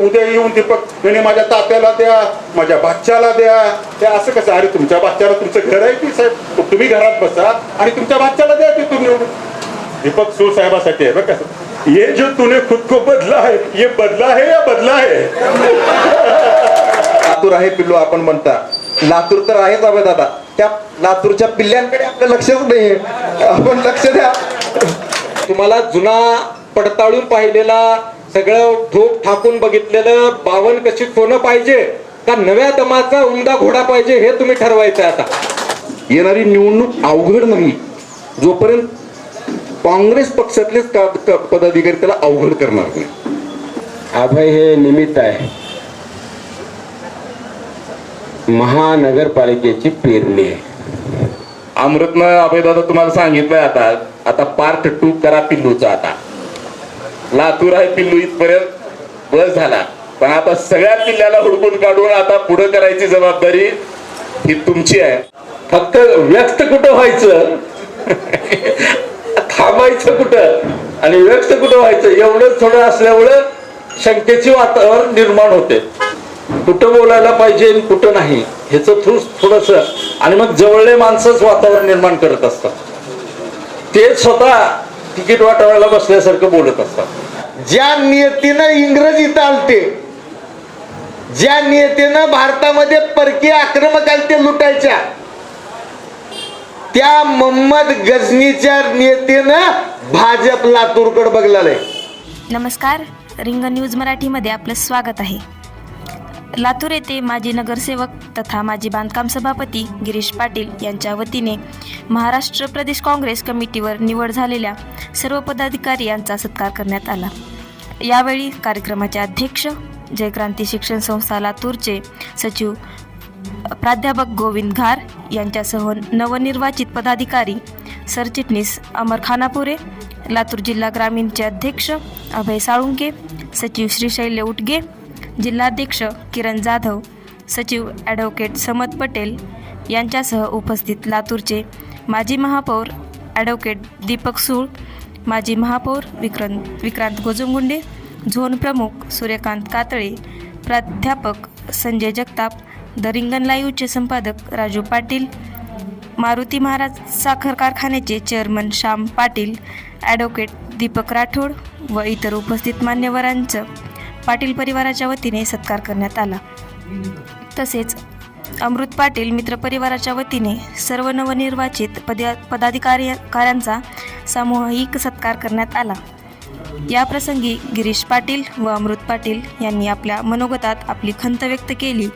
उद्या येऊन दीपक म्हणे माझ्या तात्याला द्या माझ्या बाच्याला द्या. ते असं कसं? अरे तुमच्या बाच्याला तुमचं घर आहे की साहेब? तुम्ही घरात बसा आणि तुमच्या बाच्याला द्या तिथून निवडून. दीपक सूळ साहेबासाठी आहे बरं का ये जो तूने खुद को बदला है ये बदला है या बदला है? लातूर आहे पिल्लू आपण म्हणता. लातूर तर आहेच अभय दादा. त्या लातूरच्या पिल्ल्यांकडे आपलं लक्षच नाहीये. आपण लक्ष द्या. तुम्हाला जुना पडताळून पाहिलेला सगळं ठोक ठाकून बघितलेलं बावन कशी सोनं पाहिजे का नव्या दमाचा उमदा घोडा पाहिजे हे तुम्ही ठरवायचं आता. येणारी निवडणूक अवघड नाही. जोपर्यंत काँग्रेस पक्षातलेच का- का- पदाधिकारी त्याला अवघड करणार नाही. अभय हे निमित्त आहे. महानगरपालिकेची पेरणी आहे. अमृतनं अभयदादा तुम्हाला सांगितलंय आता. आता पार्ट टू करा पिल्लूचा आता. लातूर आहे पिल्लू इथपर्यंत. बस झाला. पण आता सगळ्या पिल्ल्याला हुडकून काढून आता पुढे करायची जबाबदारी ही तुमची आहे. फक्त व्यक्त कुठं व्हायचं? थांबायचं कुठं? आणि व्यक्त कुठं व्हायचं? एवढं थोडं असल्यामुळं शंकेची वातावरण निर्माण होते. कुठं बोलायला पाहिजे आणि कुठं नाही ह्याच थोडस. आणि मग जवळले माणसंच वातावरण निर्माण करत असतात. ते स्वतः तिकीट वाटायला बसल्यासारखं बोलत असतात. ज्या नियतीनं इंग्रजीत आलते ज्या नियतीनं भारतामध्ये परकीय आक्रमक आलते लुटायच्या त्या मोहम्मद गजनीच्या नियतीनं भाजप लातूरकडे बघलेलं आहे नमस्कार रिंग न्यूज मराठीमध्ये आपलं स्वागत आहे. लातूर येथे माजी नगरसेवक तथा माजी बांधकाम सभापती गिरीश पाटील यांच्या वतीने महाराष्ट्र प्रदेश काँग्रेस कमिटीवर निवड झालेल्या सर्व पदाधिकारी यांचा सत्कार करण्यात आला. यावेळी कार्यक्रमाचे अध्यक्ष जयक्रांती शिक्षण संस्था लातूरचे सचिव प्राध्यापक गोविंद घार यांच्यासह नवनिर्वाचित पदाधिकारी सरचिटणीस अमर खानापुरे लातूर जिल्हा ग्रामीणचे अध्यक्ष अभय साळुंके सचिव श्रीशैल्य उटगे जिल्हाध्यक्ष किरण जाधव सचिव ॲडव्होकेट समद पटेल यांच्यासह उपस्थित लातूरचे माजी महापौर ॲडव्होकेट दीपक सूळ माजी महापौर विक्रांत विक्रांत गोजमगुंडे झोन प्रमुख सूर्यकांत कातळे प्राध्यापक संजय जगताप द रिंगण लाईव्हचे संपादक राजू पाटील मारुती महाराज साखर कारखान्याचे चेअरमन श्याम पाटील ॲडव्होकेट दीपक राठोड व इतर उपस्थित मान्यवरांचं पाटील परिवाराच्या वतीने सत्कार करण्यात आला. तसेच अमृत पाटील मित्र परिवाराच्या वतीने सर्व नवनिर्वाचित पदा पदाधिकारी सामूहिक सत्कार करण्यात आला. याप्रसंगी गिरीश पाटील व अमृत पाटील यांनी आपल्या मनोगतात आपली खंत व्यक्त केली.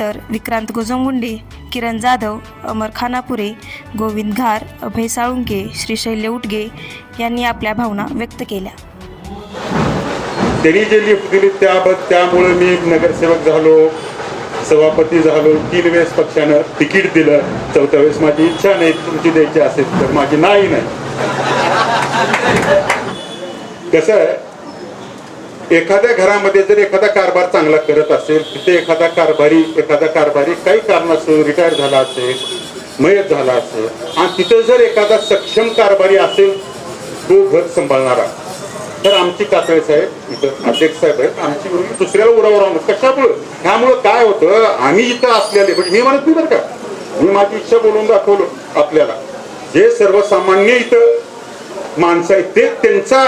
तर विक्रांत गोजमगुंडे किरण जाधव अमर खानापुरे गोविंद घार अभय साळुंके श्रीशैल्य उटगे यांनी आपल्या भावना व्यक्त केल्या. त्यांनी जे लिफ्ट दिली त्याबद्दल त्यामुळे मी नगरसेवक झालो सभापती झालो तीन वेळेस पक्षानं तिकीट दिलं चौथ्या वेळेस माझी इच्छा नाही तुमची द्यायची असेल तर माझी नाही नाही. कसं आहे एखाद्या घरामध्ये जर एखादा कारभार चांगला करत असेल तिथे एखादा कारभारी एखादा कारभारी काही कारणास्तव रिटायर झाला असेल मयत झाला असेल आणि तिथं जर एखादा सक्षम कारभारी असेल तो घर सांभाळणारा. तर आमची कातळे साहेब इथं अध्यक्ष साहेब आहेत. आमची मुलगी दुसऱ्याला उरावर आणत कशामुळं? ह्यामुळं काय होतं? आम्ही इथं असलेले म्हणजे मी म्हणत नाही बरं का. मी माझी इच्छा बोलून दाखवलो आपल्याला. जे सर्वसामान्य इथं माणसं आहेत ते त्यांचा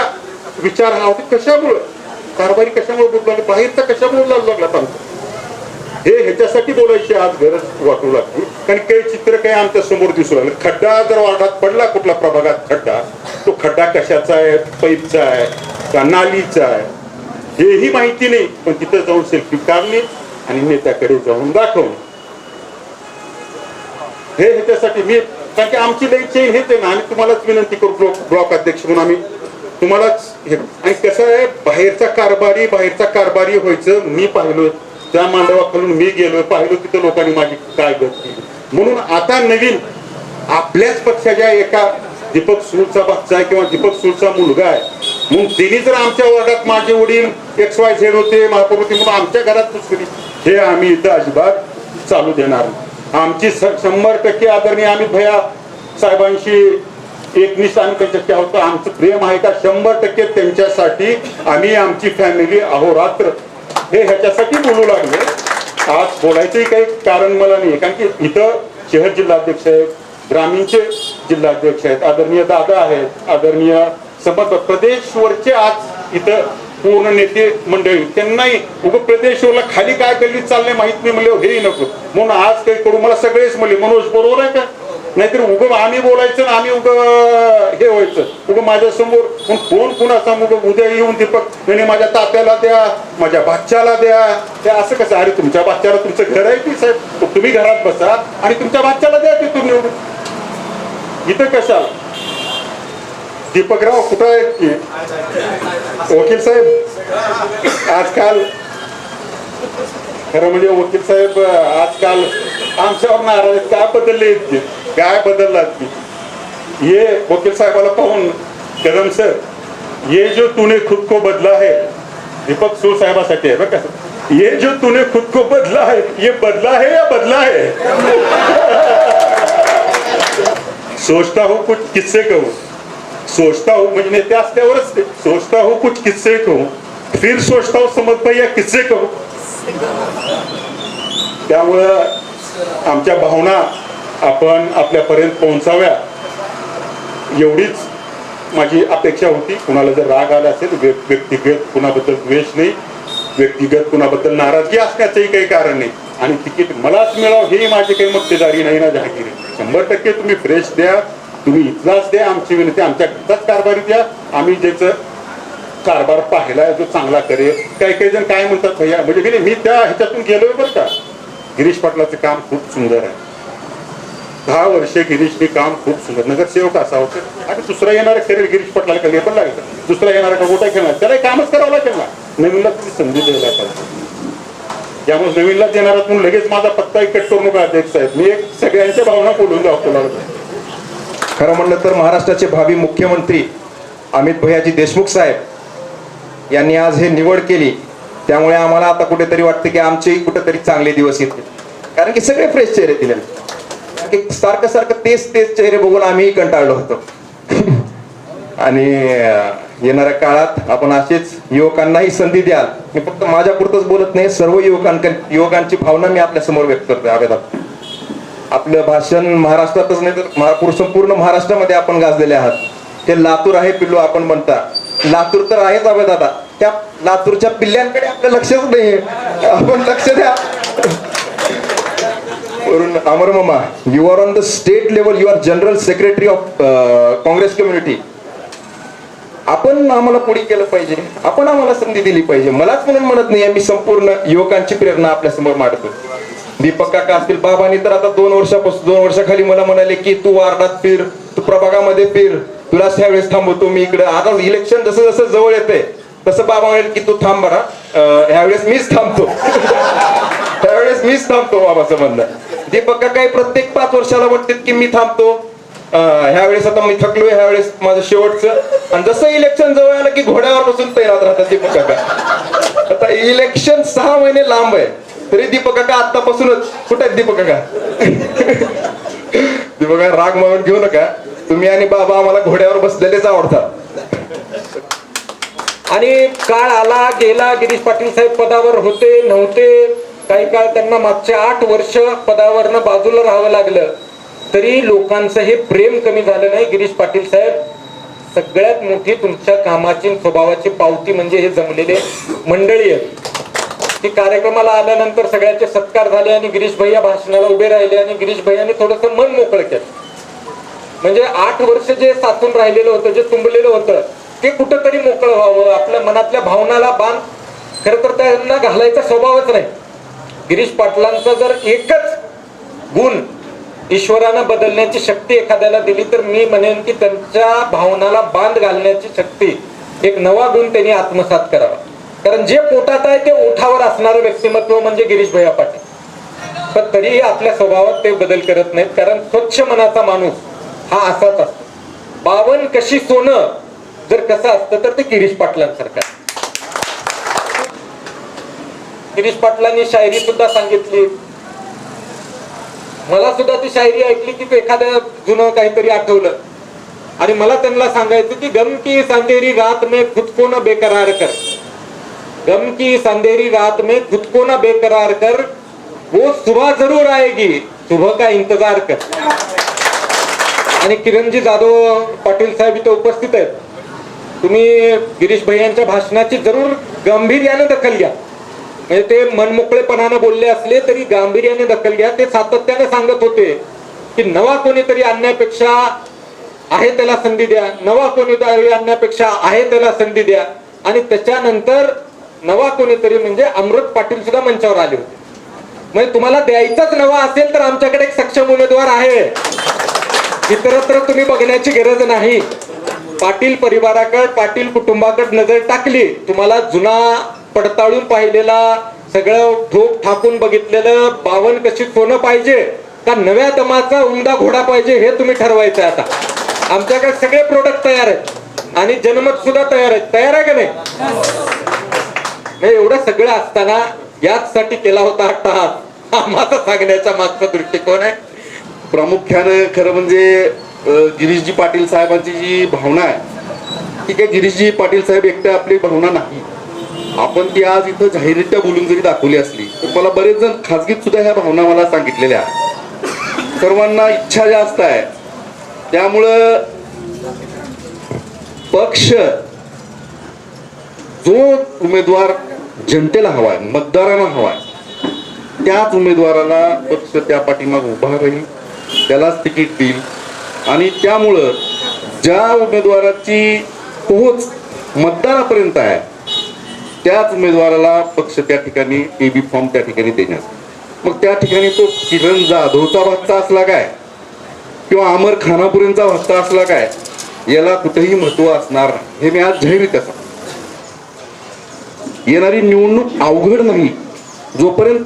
विचार हा होता कशामुळं? कारभारी कशामुळे बोलू लागले? बाहेरचा कशामुळे लागू लागला आमचं? हे ह्याच्यासाठी बोलायची आज गरज वाटू लागली. कारण काही चित्र काही आमच्यासमोर दिसू लागलं. खड्डा जर वाटात पडला कुठल्या प्रभागात खड्डा तो खड्डा कशाचा आहे पाईपचा आहे का नालीचा आहे हेही माहिती नाही. पण तिथं जाऊन सेल्फी काढली आणि नेत्याकडे जाऊन दाखवून हे ह्याच्यासाठी मी कारण की आमची लई चेन हेच आहे ना. आम्ही तुम्हालाच विनंती करू ब्लॉक ब्लॉक अध्यक्ष म्हणून आम्ही. तुम्हालाच हे आणि कसं आहे बाहेरचा कारभारी बाहेरचा कारभारी व्हायचं. मी पाहिलो त्या मांडवाखालून मी गेलो पाहिलो तिथं लोकांनी माझी काय गत. केली म्हणून आता नवीन आपल्याच पक्षाच्या एका दीपक सूरचा बाच्चा आहे किंवा दीपक सूरचा मुलगा आहे. म्हणून तिने जर आमच्या वर्गात माझे वडील एक्स वाय झेड होते महापौर होते म्हणून आमच्या घरात घुसली हे आम्ही इथं अजिबात चालू देणार आमची शंभर टक्के आदरणीय आम्ही भैया साहेबांशी एकनिष्ठ आम्ही त्यांच्याशी आहोत. आमचं प्रेम आहे का? शंभर टक्के त्यांच्यासाठी आम्ही आमची फॅमिली अहोरात्र. हे ह्याच्यासाठी बोलू लागले आज बोलायचंही काही कारण मला नाही कारण की इथं शहर जिल्हाध्यक्ष आहेत ग्रामीणचे जिल्हाध्यक्ष आहेत आदरणीय दादा आहेत आदरणीय समर्थ प्रदेशवरचे आज इथं पूर्ण नेते मंडळी त्यांनाही उग प्रदेशवरला खाली काय गल्लीत चाललंय माहीत नाही म्हणले हेही नको. म्हणून आज काही करू मला सगळेच म्हणले मनोज बरोबर आहे का? नाहीतर उग आम्ही बोलायचं आम्ही उग हे व्हायचं. उग माझ्यासमोर कोण कुणाचा मग उद्या येऊन दीपक यांनी माझ्या तात्याला द्या माझ्या बादशाला द्या. ते असं कसं अरे तुमच्या बादशाला तुमचं घर आहे की साहेब? तुम्ही घरात बसा आणि तुमच्या बादशाला द्या तिथून निवडून इथं कशाला? दीपकराव कुठं आहेत की? वकील साहेब? आजकाल. खरं म्हणजे वकील साहेब आजकाल आमच्यावर नाराज काय बदलले आहेत की काय बदललात मी. ये वकील साहेबाला पाहून कदम सर ये जो तूने खुद को बदला है दीपक सूर साहेबासाठी आहे बघा का. ये जो तूने खुद को बदला है ये बदला है या बदला है? सोचता हो कुछ किस्से कहूँ. सोचता हो म्हणजे नेते असल्यावरच ते. सोचता हो कुछ किस्से कहूँ. फिर सोचता हो समज पाई या किस्से कहू. त्यामुळं आमच्या भावना आपण आपल्यापर्यंत पोहोचाव्या एवढीच माझी अपेक्षा होती. कुणाला जर राग आला असेल व्यक्तिगत कुणाबद्दल द्वेष नाही व्यक्तिगत कुणाबद्दल नाराजगी असण्याचंही काही कारण नाही. आणि तिकीट मलाच मिळावं हे माझी काही मक्तेदारी नाही ना जहागिरी. शंभर टक्के तुम्ही फ्रेश द्या तुम्ही इथलाच द्या आमची विनंती आमच्याच कारभारी द्या. आम्ही ज्याचं कारभार पाहिला जो चांगला करेल. काही काही जण काय म्हणतात भैया म्हणजे की नाही, मी त्या ह्याच्यातून गेलोय बरं का. गिरीश पाटलाचं काम खूप सुंदर आहे. दहा वर्षे गिरीशने काम खूप सुंदर. नगरसेवक असा होता. आणि दुसरा येणारा खेळ गिरीश पटला का पण लागेल. दुसरा येणारा का गोटा खेळणार? त्याला कामच करावं लागेल ना. नवीनला तुम्ही संधी द्यायला पाहिजे. त्यामुळे नवीनला देणार म्हणून लगेच माझा पत्ता एक कट करू नका अध्यक्ष साहेब. मी एक सगळ्यांच्या भावना बोलून जाऊ तुला खरं म्हणलं तर महाराष्ट्राचे भावी मुख्यमंत्री अमित भैयाजी देशमुख साहेब यांनी आज हे निवड केली. त्यामुळे आम्हाला आता कुठेतरी वाटतं की आमचेही कुठेतरी चांगले दिवस येतील. कारण की सगळे फ्रेश चेहरे दिले सारखे सारखं सारखं तेच तेच चेहरे बघून आम्हीही कंटाळलो होतो. आणि येणाऱ्या काळात आपण असेच युवकांनाही संधी द्याल. मी फक्त माझ्या पुरतच बोलत नाही सर्व युवकांक युवकांची भावना मी आपल्यासमोर व्यक्त करतोय आवेदन. आपलं भाषण महाराष्ट्रातच नाही तर महा- संपूर्ण महाराष्ट्रामध्ये आपण गाजलेले आहात. ते लातूर आहे पिल्लू आपण म्हणता. लातूर तर आहेच अभय दादा त्या लातूरच्या पिल्ल्यांकडे आपलं लक्षच नाही आपण लक्ष द्या. वरून अमर मामा you are on the state level you are general secretary of Congress community आपण आम्हाला पुढे केलं पाहिजे. आपण आम्हाला संधी दिली पाहिजे. मलाच म्हणून म्हणत नाही मी संपूर्ण युवकांची प्रेरणा आपल्यासमोर मांडतो. दीपक काका असतील बाबांनी तर आता दोन वर्षापासून दोन वर्षाखाली मला म्हणाले की तू वार्डात फिर तू प्रभागामध्ये फिर. तुला त्यावेळेस थांबवतो मी इकडे. आता इलेक्शन जसं जसं जवळ येते तसं बाबा म्हणेल की तू थांब बरा. ह्यावेळेस मीच थांबतो. त्यावेळेस मीच थांबतो बाबाचं म्हणणं. दीपक काय प्रत्येक पाच वर्षाला म्हणतात की मी थांबतो. ह्या ह्यावेळेस आता मी थकलोय ह्यावेळेस माझं शेवटचं. आणि जसं इलेक्शन जवळ आलं की घोड्यावर बसून तैनात राहतात दीपक. काका आता इलेक्शन सहा महिने लांब आहे. तरी दीपक काका आतापासूनच कुठे आहेत दीपक काका दीपक काका राग मारून घेऊ नका. तुम्ही आणि बाबा आम्हाला घोड्यावर बसलेलेच आवडतात. आणि काळ आला गेला गिरीश पाटील साहेब पदावर होते नव्हते. काही काळ त्यांना मागच्या आठ वर्ष पदावरनं बाजूला राहावं लागलं. तरी लोकांचं हे प्रेम कमी झालं नाही. गिरीश पाटील साहेब सगळ्यात मोठी तुमच्या कामाची स्वभावाची पावती म्हणजे हे जमलेले मंडळी आहेत. की कार्यक्रमाला आल्यानंतर सगळ्याचे सत्कार झाले आणि गिरीश भैया भाषणाला उभे राहिले आणि गिरीश भैयाने थोडस मन मोकळं केलं. म्हणजे आठ वर्ष जे साचून राहिलेलं होतं जे तुंबलेलं होतं ते कुठंतरी मोकळं व्हावं. आपल्या मनातल्या भावनाला बांध खरं तर त्यांना घालायचा स्वभावच नाही. गिरीश पाटलांचा जर एकच गुण ईश्वरानं बदलण्याची शक्ती एखाद्याला दिली तर मी म्हणेन की त्यांच्या भावनाला बांध घालण्याची शक्ती एक नवा गुण त्यांनी आत्मसात करावा. कारण जे पोटात आहे ते ओठावर असणारं व्यक्तिमत्व म्हणजे गिरीश भैया पाटील. पण तरीही आपल्या स्वभावात ते बदल करत नाहीत कारण स्वच्छ मनाचा माणूस हा असाच असतो. बावन कशी सोनं जर कसं असतं तर ते गिरीश पाटलांसारखं आहे. गिरीश पाटलांनी शायरी सुद्धा सांगितली. मला सुद्धा ती शायरी ऐकली की एखादं जुनं काहीतरी आठवलं. आणि मला त्यांना सांगायचं की गम की सांधेरी रात में खुद को न बेकरार कर. गम की रात में खुद को ना बेकरार कर वो सुबह जरूर आएगी सुबह का इंतजार कर. आणि किरणजी जाधव पाटील साहेब इथे उपस्थित आहेत. तुम्ही गिरीश भैयांच्या भाषणाची जरूर गांभीर्याने दखल घ्या. म्हणजे ते मनमोकळेपणानं बोलले असले तरी गांभीर्याने दखल घ्या. ते सातत्याने सांगत होते की नवा कोणीतरी आणण्यापेक्षा आहे त्याला संधी द्या. नवा कोणीतरी आणण्यापेक्षा आहे त्याला संधी द्या. आणि त्याच्यानंतर नवा कोणीतरी म्हणजे अमृत पाटील सुद्धा मंचावर आले होते. म्हणजे तुम्हाला द्यायचाच नवा असेल तर आमच्याकडे एक सक्षम उमेदवार आहे. इतरत्र तुम्ही बघण्याची गरज नाही. पाटील परिवाराकड पाटील कुटुंबाकड नजर टाकली तुम्हाला जुना पडताळून पाहिलेला सगळं ठोक ठाकून बघितलेलं बावन कशी सोनं पाहिजे का नव्या दमाचा उमदा घोडा पाहिजे हे तुम्ही ठरवायचं आता. आमच्याकडे सगळे प्रोडक्ट तयार आहेत आणि जनमत सुद्धा तयार आहेत. तयार आहे का नाही? हे एवढं सगळं असताना याचसाठी केला होता हट्टहास हा. माझा सांगण्याचा मागचा दृष्टिकोन आहे. प्रामुख्यानं खरं म्हणजे गिरीशजी पाटील साहेबांची जी भावना आहे ती काय गिरीशजी पाटील साहेब एकट्या आपली भावना नाही. आपण ती आज इथं जाहीररित्या बोलून जरी दाखवली असली तर मला बरेच जण खाजगीत सुद्धा ह्या भावना मला सांगितलेल्या आहेत. सर्वांना इच्छा जास्त आहे. त्यामुळं पक्ष जो उमेदवार जनतेला हवाय मतदारांना हवाय त्याच उमेदवाराला पक्ष त्या पाठीमाग उभा राहील त्यालाच तिकीट देईल. आणि त्यामुळं ज्या उमेदवाराची पोहोच मतदारापर्यंत आहे त्याच उमेदवाराला पक्ष त्या ठिकाणी टीबी फॉर्म त्या ठिकाणी देण्यात. मग त्या ठिकाणी तो किरण जाधवचा भत्ता असला काय? किंवा अमर खानापुरेंचा भत्ता असला काय? याला कुठेही महत्त्व असणार नाही. हे मी आज जाहीररित्या सांगतो. येणारी निवडणूक अवघड नाही. जोपर्यंत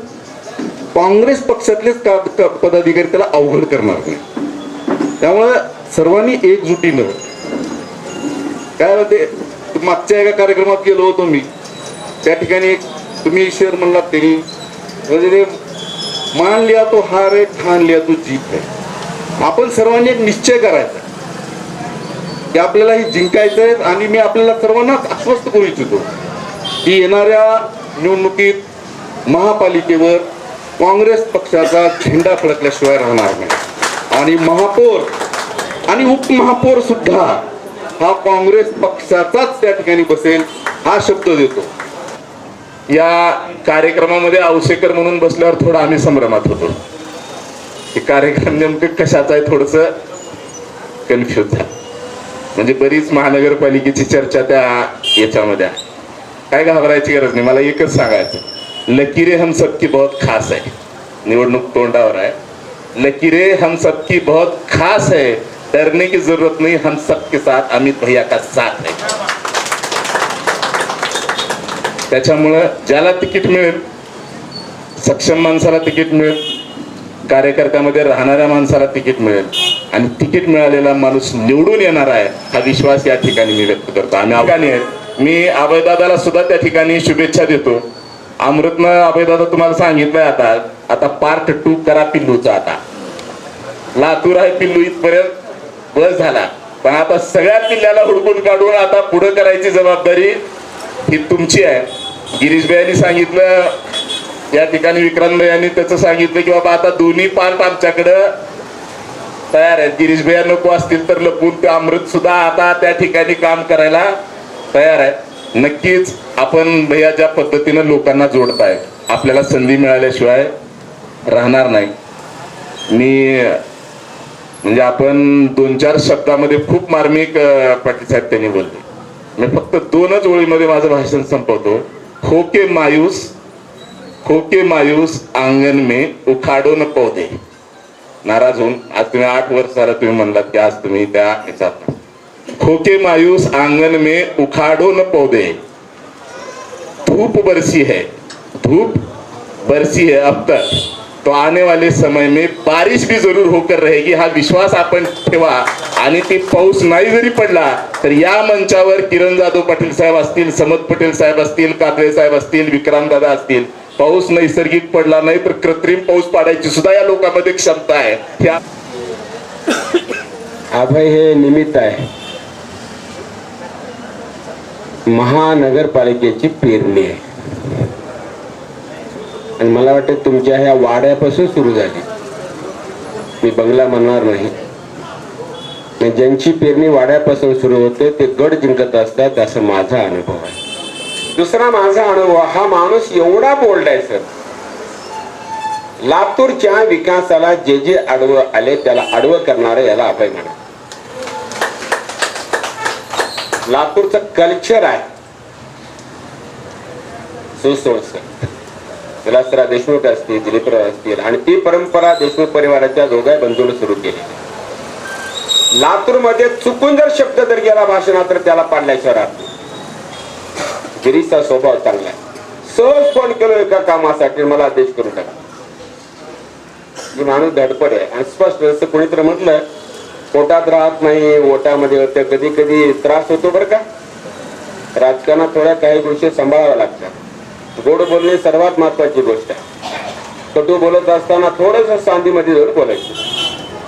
काँग्रेस पक्षातलेच का- पदाधिकारी त्याला अवघड करणार नाही. त्यामुळे सर्वांनी एकजुटीनं काय होते मागच्या एका कार्यक्रमात गेलो होतो मी. त्या ठिकाणी एक तुम्ही ईश्वर म्हणला तरी म्हणजे ते मान लिया तो हार आहे ठाण लिया तो जीत आहे. आपण सर्वांनी एक निश्चय करायचा. की आपल्याला हे जिंकायचं आहे आणि मी आपल्याला सर्वांनाच आश्वस्त करू इच्छितो. की येणाऱ्या निवडणुकीत महापालिकेवर काँग्रेस पक्षाचा झेंडा फडकल्याशिवाय राहणार नाही. आणि महापौर आणि उपमहापौर सुद्धा हा काँग्रेस पक्षाचाच त्या ठिकाणी बसेल हा शब्द देतो. या कार्यक्रमामध्ये औसेकर म्हणून बसल्यावर थोडं आम्ही संभ्रमात होतो. हे कार्यक्रम नेमकं कशाचा आहे थोडस कन्फ्युज झालं. म्हणजे बरीच महानगरपालिकेची चर्चा त्या याच्यामध्ये आहे. काय घाबरायची गरज नाही मला एकच सांगायचं लकीरे हम सबकी बहुत खास आहे. निवडणूक तोंडावर आहे. लकीरे हम सबकी बहुत खास है डरने की जरूरत नहीं हम सबके साथ अमित भैया का साथ है. त्याच्यामुळं ज्याला तिकीट मिळेल सक्षम माणसाला तिकीट मिळेल कार्यकर्त्यामध्ये राहणाऱ्या माणसाला तिकीट मिळेल. आणि तिकीट मिळालेला माणूस निवडून येणार आहे हा विश्वास या ठिकाणी मी व्यक्त करतो. आम्ही अफगाणी आहेत. मी अभयदादाला सुद्धा त्या ठिकाणी शुभेच्छा देतो. अमृतनं अभयदादा तुम्हाला सांगितलंय आता. आता पार्ट टू करा पिल्लूचा आता. लातूर आहे पिल्लू इथपर्यंत. बस झाला. पण आता सगळ्या पिल्ल्याला हुडकून काढून आता पुढे करायची जबाबदारी ही तुमची आहे. गिरीश सांगितलं या ठिकाणी विक्रांत यांनी त्याचं सांगितलं की बाबा आता दोन्ही पार्ट आमच्याकडं तयार आहेत. गिरीश भैया नको असतील तर लपून ते अमृत सुद्धा आता त्या ठिकाणी काम करायला तयार आहेत. नक्कीच आपण भैया ज्या पद्धतीनं लोकांना जोडताय आपल्याला संधी मिळाल्याशिवाय राहणार नाही. मी म्हणजे आपण दोन चार शब्दामध्ये खूप मार्मिक पाटील साहेब त्यांनी बोलले. मी फक्त दोनच ओळीमध्ये माझं भाषण संपवतो. खोके मायूस खोके मायूस आंगण मे उखाडो न पौधे. नाराज होऊन आज तुम्ही आठ वर्ष तुम्ही म्हणलात की आज तुम्ही त्या ह्याच्यात खोके मायूस आंगण मे उखाडो न पौधे. धूप बरसी है धूप बरसी है अब तक. तो आने वाले समय में बारिश भी जरूर होकर रहेगी हा विश्वास आपण ठेवा. आणि ते पाऊस नाही जरी पडला तर या मंचावर किरण जाधव पाटील साहेब असतील समद पटेल साहेब असतील कात्रे साहेब असतील विक्रांत दादा असतील पाऊस नैसर्गिक पडला नाही तर कृत्रिम पाऊस पाडायची सुद्धा या लोकांमध्ये क्षमता आहे. त्या अभय हे निमित्त आहे. महानगरपालिकेची पेरणी आहे. आणि मला वाटतं तुमच्या ह्या वाड्यापासून सुरू झाली. मी बंगला म्हणणार नाही. ज्यांची पेरणी वाड्यापासून सुरू होते ते गड जिंकत असतात असा माझा अनुभव आहे. दुसरा माझा अनुभव हा माणूस एवढा बोल्ड आहे सर लातूरच्या विकासाला जे जे आडवं आले त्याला आडवं करणारे याला अभय म्हणा. लातूरचं कल्चर आहे. सुसंस्कृत विलासराव देशमुख असतील दिलीपराव असतील आणि ती परंपरा देशमुख परिवाराच्या दोघाही बंधूंनी सुरू केली. लातूरमध्ये चुकून जर शब्द जर गेला भाषणात तर त्याला पाडल्याशिवाय गिरीचा स्वभाव चांगला सहज फोन केलो एका कामासाठी मला आदेश करून टाका. माणूस धडपड आहे. आणि स्पष्ट जसं कोणीतरी म्हटलं पोटात राहत नाही ओटामध्ये होतं कधी कधी त्रास होतो बरं का? राजकारणात थोड्या काही गोष्टी सांभाळाव्या लागतात. गोड बोलणे सर्वात महत्वाची गोष्ट आहे. कटू बोलत असताना थोडस सांधीमध्ये जाऊन बोलायचं.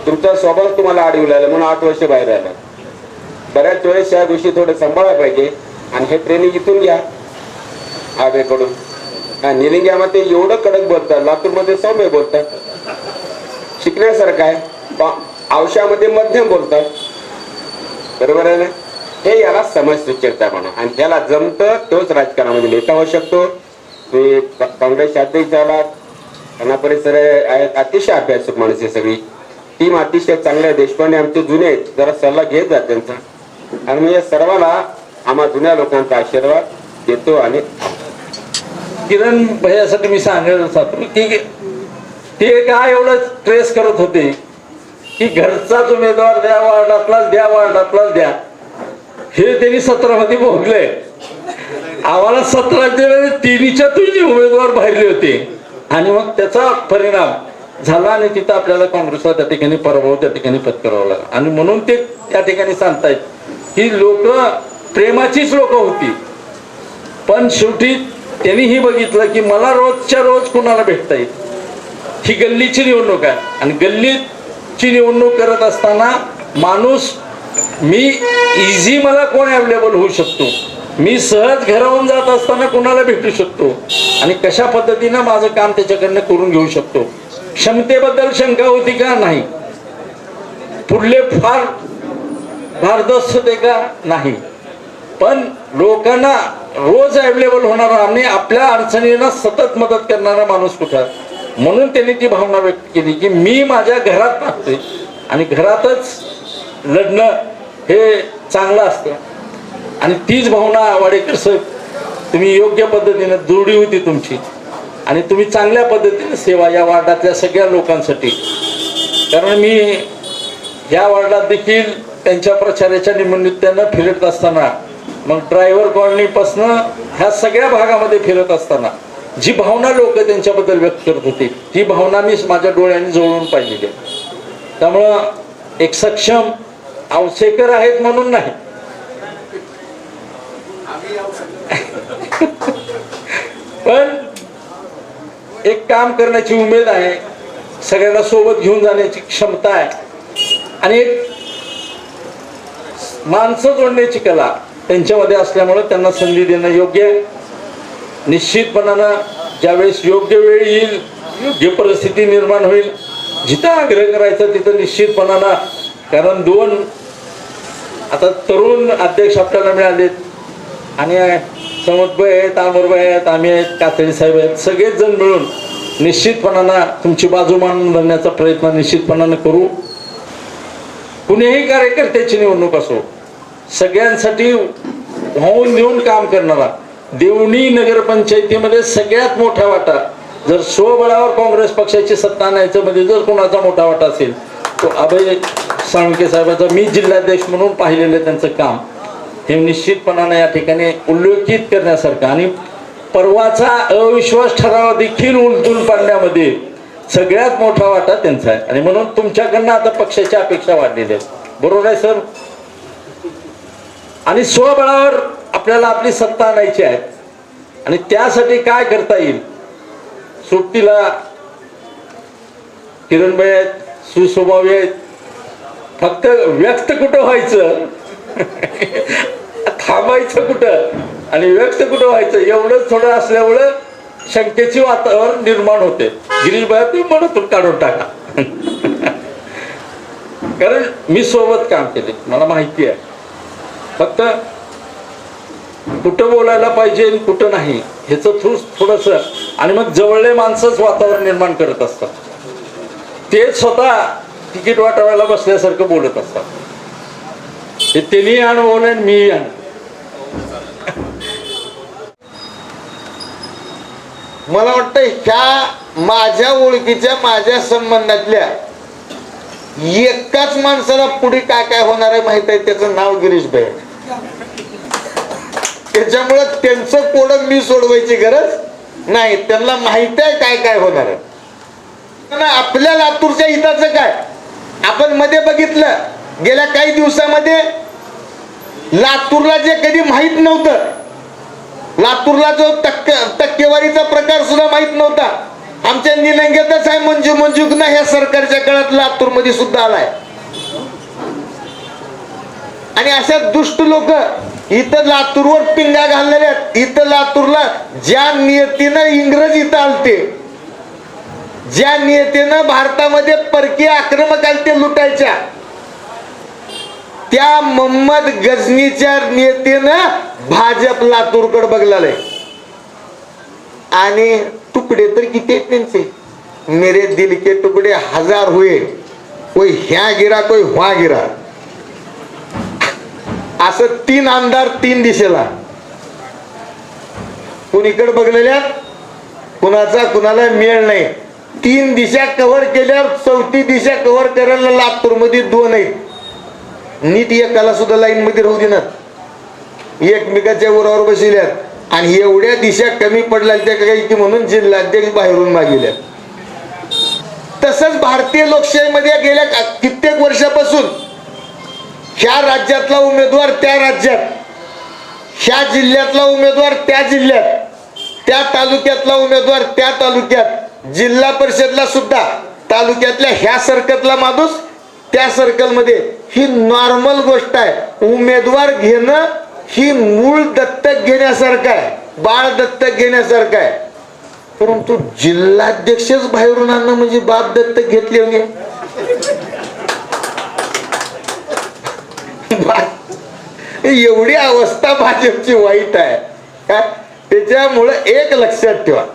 तुमचा स्वभाव तुम्हाला आडविला म्हणून आठ वर्ष बाहेर आला. बऱ्याच वेळेस या गोष्टी थोडं सांभाळायला पाहिजे आणि हे ट्रेनिंग इथून घ्या आगेकडून निलिंग्यामध्ये एवढं कडक बोलतात लातूरमध्ये सौम्य बोलतात. शिकण्यासारखं आहे पा- मध्यम बोलतात. बरोबर आहे ना? हे याला समज सुचकता म्हणा. आणि त्याला जमतं तोच राजकारणामध्ये नेता होऊ शकतो मी काँग्रेसचे अध्यक्ष झाला त्यांना परिसर आहेत. अतिशय अभ्यासक माणूस आहे सगळी. टीम अतिशय चांगल्या देशपांडे आमचे जुने आहेत. जरा सल्ला घेत जात त्यांचा. आणि मी या सर्वाला आम्हा जुन्या लोकांचा आशीर्वाद देतो आणि किरण भैयासाठी मी सांगायला साधतो की ते काय एवढं ट्रेस करत होते की घरचाच उमेदवार द्या वार्डातलाच द्या वार्डातलाच द्या. हे त्यांनी सतरामध्ये भोगले आम्हाला सतराचे तिन्हीच्या तुझे उमेदवार बाहेरले होते. आणि मग त्याचा परिणाम झाला आणि तिथं आपल्याला काँग्रेसला त्या ठिकाणी पराभव त्या ठिकाणी पत्करावा लागला. आणि म्हणून ते त्या ठिकाणी सांगतायत ही लोक प्रेमाचीच लोक होती. पण शेवटी त्यांनी ही बघितलं की मला रोजच्या रोज कुणाला भेटता येईल ही गल्लीची निवडणूक आहे. आणि गल्लीची निवडणूक करत असताना माणूस मी इझी मला कोण अवेलेबल होऊ शकतो? मी सहज घरावून जात असताना कोणाला भेटू शकतो? आणि कशा पद्धतीनं माझं काम त्याच्याकडनं करून घेऊ शकतो? क्षमतेबद्दल शंका होती का? नाही. पुढले फार भारदस्त होते का? नाही. पण लोकांना रोज अवेलेबल होणारा आणि आपल्या अडचणींना सतत मदत करणारा माणूस कुठं? म्हणून त्यांनी ती भावना व्यक्त केली की मी माझ्या घरात टाकते आणि घरातच लढणं हे चांगलं असतं. आणि तीच भावना वाडेकर साहेब तुम्ही योग्य पद्धतीने दुरडी होती तुमची. आणि तुम्ही चांगल्या पद्धतीने सेवा या वार्डातल्या सगळ्या लोकांसाठी. कारण मी या वार्डात देखील त्यांच्या प्रचाराच्या निमित्तानं फिरत असताना मग ड्रायव्हर कॉलनीपासनं ह्या सगळ्या भागामध्ये फिरत असताना जी भावना लोक त्यांच्याबद्दल व्यक्त करत होती ती भावना मी माझ्या डोळ्यांनी जवळून पाहिलेली त्यामुळं एक सक्षम आवसेकर आहेत म्हणून नाही. पण एक काम करण्याची उमेद आहे. सगळ्यांना सोबत घेऊन जाण्याची क्षमता आहे. आणि एक माणसं जोडण्याची कला त्यांच्यामध्ये असल्यामुळे त्यांना संधी देणं योग्य आहे. निश्चितपणानं ज्यावेळेस योग्य वेळ येईल योग्य परिस्थिती निर्माण होईल जिथं आग्रह करायचा तिथं निश्चितपणानं कारण दोन आता तरुण अध्यक्ष आपल्याला मिळालेत आणि समोरबाई आहेत अमरबाई आहेत आम्ही आहेत कातळी साहेब आहेत सगळेच जण मिळून निश्चितपणानं तुमची बाजू मानून धरण्याचा प्रयत्न निश्चितपणानं करू. कुणीही कार्यकर्त्याची निवडणूक असो सगळ्यांसाठी होऊन देऊन काम करणारा देवणी नगरपंचायतीमध्ये सगळ्यात मोठा वाटा जर स्वबळावर काँग्रेस पक्षाची सत्ता आणायचं म्हणजे जर कोणाचा मोठा वाटा असेल तो अभय साळुंके साहेबांचं मी जिल्हाध्यक्ष म्हणून पाहिलेलं त्यांचं काम. हे निश्चितपणाने या ठिकाणी उल्लेखित करण्यासारखं आणि परवाचा अविश्वास ठराव देखील उलटून पाडण्यामध्ये सगळ्यात मोठा वाटा त्यांचा आहे. आणि म्हणून तुमच्याकडनं आता पक्षाची अपेक्षा वाढलेली आहे. बरोबर आहे सर? आणि स्वबळावर आपल्याला आपली सत्ता आणायची आहे. आणि त्यासाठी काय करता येईल? सुट्टीला किरणबाई आहेत. सुस्वभावी आहेत. फक्त व्यक्त कुठं व्हायचं? थांबायचं कुठं? आणि व्यक्त कुठं व्हायचं? एवढंच थोडं असल्यामुळं शंकेची वातावरण निर्माण होते. गिरीश तुम्ही मनातून काढून टाका. कारण मी सोबत काम केले. मला माहिती आहे. फक्त कुठं बोलायला पाहिजे आणि कुठं नाही ह्याचं थ्रू थोडस आणि मग जवळले माणसंच वातावरण निर्माण करत असतात. ते स्वतः तिकीट वाटवायला बसल्यासारखं बोलत असतात. हे त्यांनी अनुभवलं आणि मी मला वाटतं ह्या माझ्या ओळखीच्या माझ्या संबंधातल्या एकाच माणसाला पुढे काय काय होणार आहे माहीत आहे? त्याचं नाव गिरीश भाई त्याच्यामुळं त्यांचं कोड मी सोडवायची गरज नाही. त्यांना माहीत आहे काय काय होणार आहे. पण आपल्या लातूरच्या हिताचं काय? आपण मध्ये बघितलं गेल्या काही दिवसामध्ये लातूरला जे कधी माहीत नव्हतं लातूरला जो टक्के टक्केवारीचा प्रकार सुद्धा माहीत नव्हता. आमच्या निलंगेतच आहे मंजू मंजूक ह्या सरकारच्या काळात लातूरमध्ये सुद्धा आलाय. आणि अशा दुष्ट लोक इथं लातूरवर पिंगा घालणाऱ्या इथं लातूरला ज्या नियतीनं इंग्रज इथं आलते ज्या नियतीनं भारतामध्ये परकीय आक्रमक आलते लुटायच्या त्या मोहम्मद गजनीच्या नियतीनं भाजप लातूरकडे बघलाय आणि तुकडे तर किती आहेत त्यांचे? मेरे दिल के तुकडे हजार होय कोई ह्या गिरा कोई व्हा गिरा. असं तीन आमदार तीन दिशेला. कुणीकडे बघलेल्या? कुणाचा कुणाला मेळ नाही. तीन दिशा कव्हर केल्यावर चौथी दिशा कव्हर करायला लातूरमध्ये दोन आहेत. नीट एकाला सुद्धा लाईन मध्ये राहू देणार. एकमेकाच्या उरावर बसल्यात आणि एवढ्या दिशा कमी पडल्या त्या काही म्हणून जिल्हाध्यक्ष बाहेरून मागविल्या तसंच भारतीय लोकशाहीमध्ये गेल्या का- कित्येक वर्षापासून ह्या राज्यातला उमेदवार त्या राज्यात ह्या जिल्ह्यातला उमेदवार त्या जिल्ह्यात त्या तालुक्यातला उमेदवार त्या तालुक्यात जिल्हा परिषदला सुद्धा तालुक्यातल्या ह्या सर्कलला माणूस त्या सर्कलमध्ये ही नॉर्मल गोष्ट आहे. उमेदवार घेणं ही मूळ दत्तक घेण्यासारखं आहे. बाळ दत्तक घेण्यासारखं आहे. परंतु जिल्हाध्यक्षच बाहेरून आणणं म्हणजे बाप दत्तक घेतले म्हणजे? एवढी अवस्था भाजपची वाईट आहे. काय त्याच्यामुळं एक लक्षात ठेवा.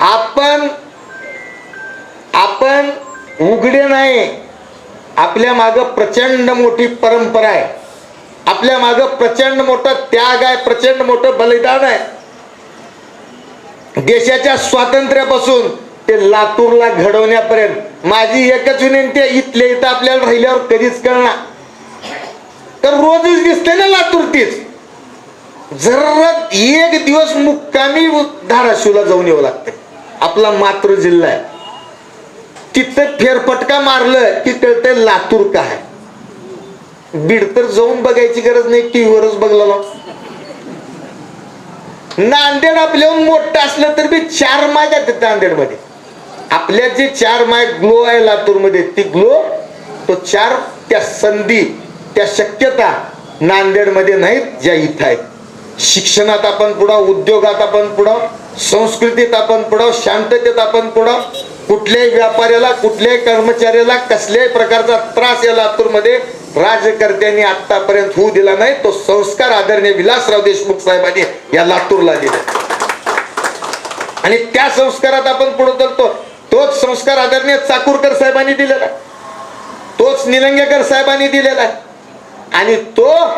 आपण आपण उघडे नाही. आपल्या माग प्रचंड मोठी परंपरा आहे. आपल्या माग प्रचंड मोठा त्याग आहे प्रचंड मोठं बलिदान आहे. देशाच्या स्वातंत्र्यापासून ते लातूरला घडवण्यापर्यंत. माझी एकच विनंती आहे इथल्या इथं आपल्याला राहिल्यावर कधीच कळणार. तर रोजच दिसते ना लातूर तीच. जर एक दिवस मुक्कामी धाराशिवला जाऊन यावं लागतं आपला मातृ जिल्हा आहे. तिथं फेरफटका मारलं की कळतंय लातूर काय बीड तर जाऊन बघायची गरज नाही टीव्हीवरच बघला नांदेड आपल्याहून मोठं असलं तर बी चार माय जातात नांदेडमध्ये आपल्या जे चार माय ग्लो आहे लातूरमध्ये ती ग्लो तो चार त्या संधी त्या शक्यता नांदेडमध्ये नाहीत ज्या इथं आहेत. शिक्षणात आपण पुढं उद्योगात आपण पुढं संस्कृतीत आपण पुढं शांततेत आपण पुढं कुठल्याही व्यापाऱ्याला कुठल्याही कर्मचाऱ्याला कसल्याही प्रकारचा त्रास या लातूरमध्ये राज्यकर्त्यांनी आतापर्यंत होऊ दिला नाही. तो संस्कार आदरणीय विलासराव देशमुख साहेबांनी या लातूरला दिला. आणि त्या संस्कारात आपण पुढे चालतो. तोच संस्कार आदरणीय चाकूरकर साहेबांनी दिलेला. तोच निलंगेकर साहेबांनी दिलेला. आणि तो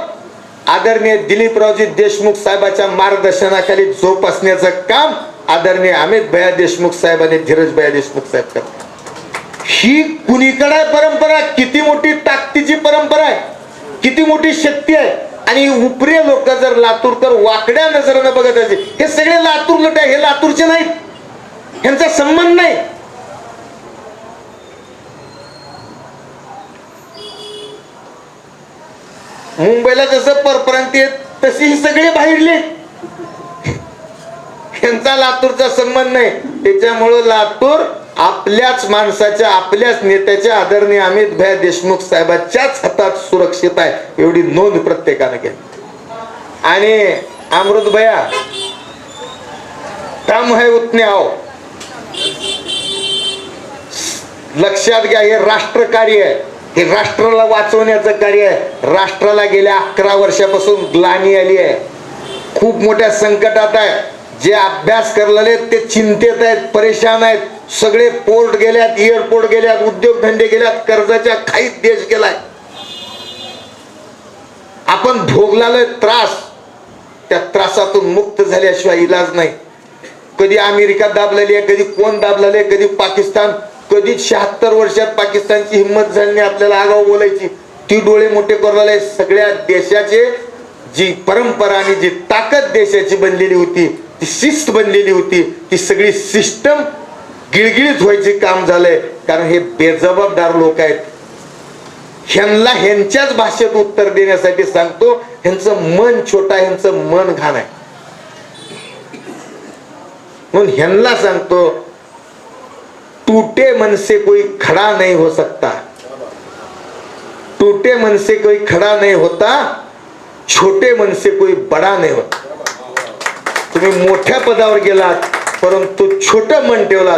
आदरणीय दिलीपरावजी देशमुख साहेबाच्या मार्गदर्शनाखाली जोपासण्याचं काम आदरणीय अमित भया देशमुख साहेब आणि धीरज भया देशमुख साहेब करतात. ही कुणीकडे आहे परंपरा किती मोठी ताकदीची परंपरा आहे? किती मोठी शक्ती आहे? आणि उपरी लोक जर लातूरकर वाकड्या नजरेनं बघत असेल हे सगळे लातूर लट आहे हे लातूरचे नाहीत. यांचा संबंध नाही. मुंबईला जसं परप्रांतीय तशी ही सगळे बाहेरले यांचा लातूरचा संबंध नाही. त्याच्यामुळं लातूर आपल्याच माणसाच्या आपल्याच नेत्याच्या आदरणीय अमित भाई देशमुख साहेबांच्याच हातात सुरक्षित आहे एवढी नोंद प्रत्येकानं घ्या. आणि अमृत भया काम है उतने आओ. लक्षात घ्या हे राष्ट्र कार्य आहे. हे राष्ट्राला वाचवण्याचं कार्य राष्ट्राला गेल्या अकरा वर्षापासून ग्लानी आली आहे. खूप मोठ्या संकटात आहे. जे अभ्यास करलेले ते चिंतेत आहेत परेशान आहेत. सगळे पोर्ट गेल्यात एअरपोर्ट गेल्यात उद्योगधंदे गेल्यात कर्जाच्या खाईत देश गेलाय. आपण भोगलालोय त्रास त्या त्रासातून मुक्त झाल्याशिवाय इलाज नाही. कधी अमेरिका दाबलेली आहे कधी कोण दाबलेले कधी पाकिस्तान कधीच शहात्तर वर्षात पाकिस्तानची हिंमत झाली आपल्याला आगाव बोलायची. ती डोळे मोठे करून सगळ्या देशाचे जी परंपरा आणि जी ताकद देशाची बनलेली होती ती शिस्त बनलेली होती ती सगळी सिस्टम गिळगिळीत व्हायचे काम झालंय. कारण हे बेजबाबदार लोक आहेत. ह्यांना ह्यांच्याच भाषेत उत्तर देण्यासाठी सांगतो. ह्यांचं मन छोटा ह्यांचं मन घाण आहे. म्हणून ह्यांना सांगतो टूटे मन से कोई खड़ा नहीं हो सकता। टूटे मन से कोई खड़ा नहीं होता छोटे मन से कोई बडा नाही होता। तुम्ही मोठ्या पदावर गेलात परंतु छोटं मन ठेवलात।